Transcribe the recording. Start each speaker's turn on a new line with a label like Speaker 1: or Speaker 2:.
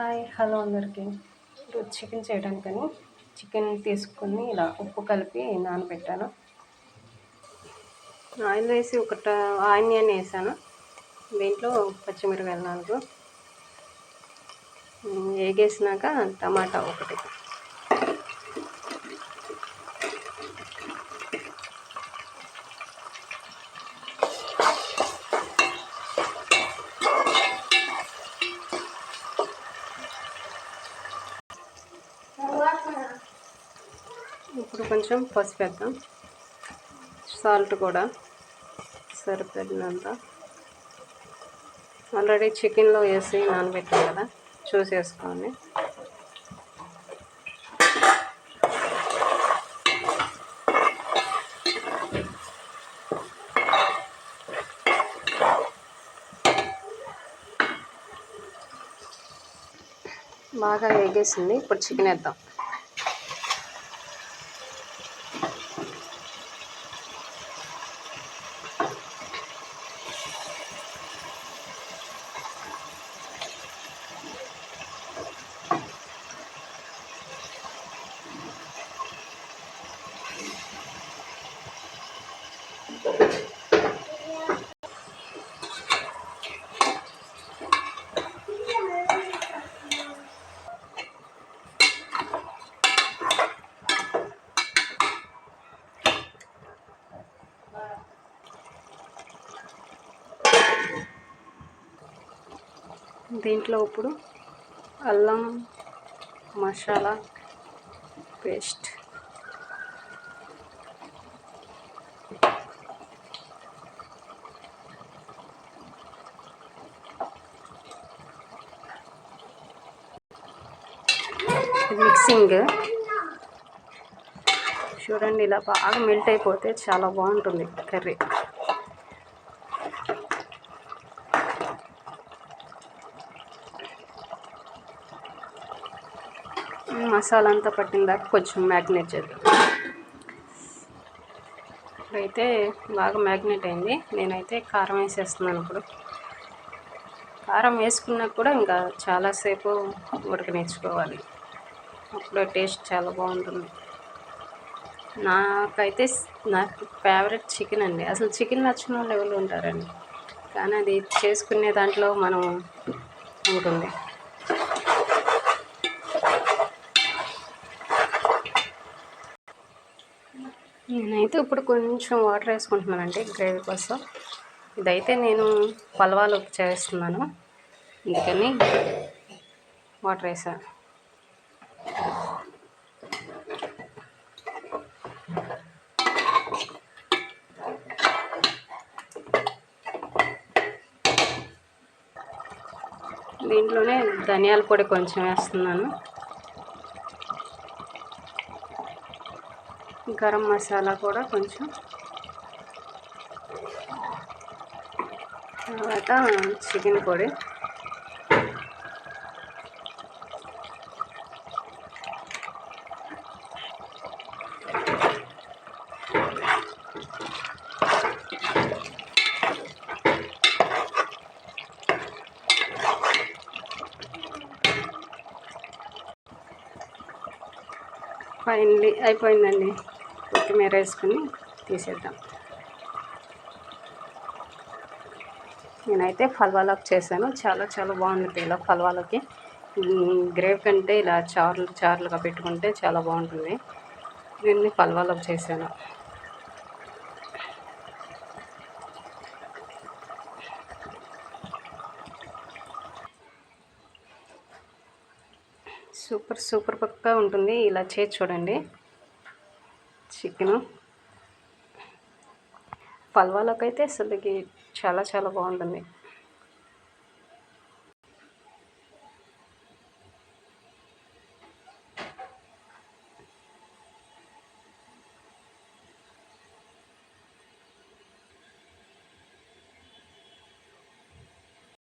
Speaker 1: Hi hello అందరికీ. ఇప్పుడు chicken చేయడానికని chicken తీసుకొని ఇలా ఉప్పు కలిపి నానబెట్టాను. ఆయిల్ వేసి ఒకట ఆనియన్ వేసాను. దీంట్లో పచ్చిమిరకాయలు నాలుగు. వేగేసినాక టమాటా ఒకటి. ఇప్పుడు కొంచెం పసుపు వేద్దాం. సాల్ట్ కూడా సరిపడినంత. ఆల్రెడీ చికెన్లో వేసి నానబెట్టాం కదా చూసేసుకోండి. బాగా వేగేసింది. ఇప్పుడు చికెన్ వేద్దాం. దీంట్లో ఇప్పుడు అల్లం మసాలా పేస్ట్. మిక్సింగ్. చూడండి ఇలా బాగా మెల్ట్ అయిపోతే చాలా బాగుంటుంది కర్రీ. మసాలా అంతా పట్టిన దాకా కొంచెం మ్యాగ్నేట్ చేద్దాం. ఇప్పుడైతే బాగా మ్యాగ్నేట్ అయింది. నేనైతే కారం వేసేస్తున్నాను ఇప్పుడు. కారం వేసుకున్నా కూడా ఇంకా చాలాసేపు ఉడకనిచ్చుకోవాలి. అప్పుడు టేస్ట్ చాలా బాగుంటుంది. నాకైతే నాకు ఫేవరెట్ చికెన్ అండి. అసలు చికెన్ నచ్చిన వాళ్ళు ఎవరు ఉంటారండి? కానీ అది చేసుకునే దాంట్లో మనం ఉంటుంది. నేనైతే ఇప్పుడు కొంచెం వాటర్ వేసుకుంటున్నానండి గ్రేవీ కోసం. ఇదైతే నేను పలవాలు చేస్తున్నాను. అందుకని వాటర్ వేసాను. దీంట్లోనే ధనియాల పొడి కొంచెం వేస్తున్నాను. గరం మసాలా కూడా కొంచెం. తర్వాత చికెన్ పొడి. ఫైనలీ అయిపోయిందండి. కొత్తిమీర వేసుకుని తీసేద్దాం. నేనైతే ఫల్వాలోకి చేశాను. చాలా చాలా బాగుంది ఇలా ఫల్వాలోకి. గ్రేవ్ కంటే ఇలా చారులు చారులుగా పెట్టుకుంటే చాలా బాగుంటుంది. దీన్ని ఫల్వాలోకి చేశాను. సూపర్ సూపర్ పక్కా ఉంటుంది. ఇలా చేసి చూడండి. చికెను. పల్వాలోకి అయితే అసలుకి చాలా చాలా బాగుంటుంది.